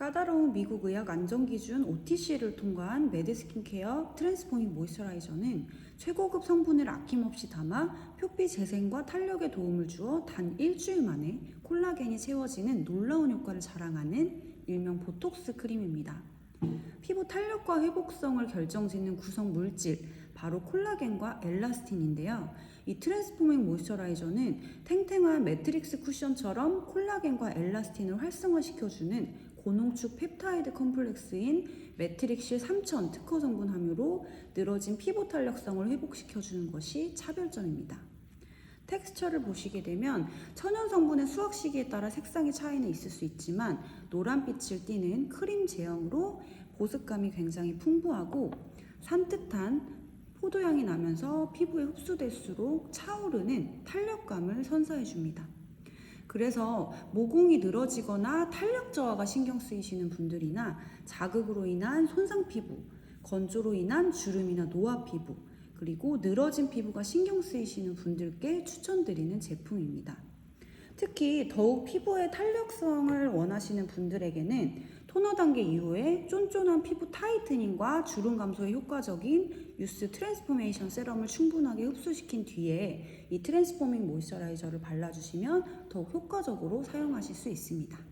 까다로운 미국 의학 안전 기준 OTC를 통과한 매드스킨케어 트랜스포밍 모이스처라이저는 최고급 성분을 아낌없이 담아 표피 재생과 탄력에 도움을 주어 단 일주일 만에 콜라겐이 채워지는 놀라운 효과를 자랑하는 일명 보톡스 크림입니다. 피부 탄력과 회복성을 결정짓는 구성 물질 바로 콜라겐과 엘라스틴인데요. 이 트랜스포밍 모이스처라이저는 탱탱한 매트릭스 쿠션처럼 콜라겐과 엘라스틴을 활성화시켜주는 고농축 펩타이드 컴플렉스인 매트릭실 3000 특허 성분 함유로 늘어진 피부 탄력성을 회복시켜주는 것이 차별점입니다. 텍스처를 보시게 되면 천연 성분의 수확 시기에 따라 색상의 차이는 있을 수 있지만 노란빛을 띠는 크림 제형으로 보습감이 굉장히 풍부하고 산뜻한 포도향이 나면서 피부에 흡수될수록 차오르는 탄력감을 선사해 줍니다. 그래서 모공이 늘어지거나 탄력 저하가 신경 쓰이시는 분들이나 자극으로 인한 손상 피부, 건조로 인한 주름이나 노화 피부, 그리고 늘어진 피부가 신경 쓰이시는 분들께 추천드리는 제품입니다. 특히 더욱 피부의 탄력성을 원하시는 분들에게는 토너 단계 이후에 쫀쫀한 피부 타이트닝과 주름 감소에 효과적인 유스 트랜스포메이션 세럼을 충분하게 흡수시킨 뒤에 이 트랜스포밍 모이스처라이저를 발라주시면 더욱 효과적으로 사용하실 수 있습니다.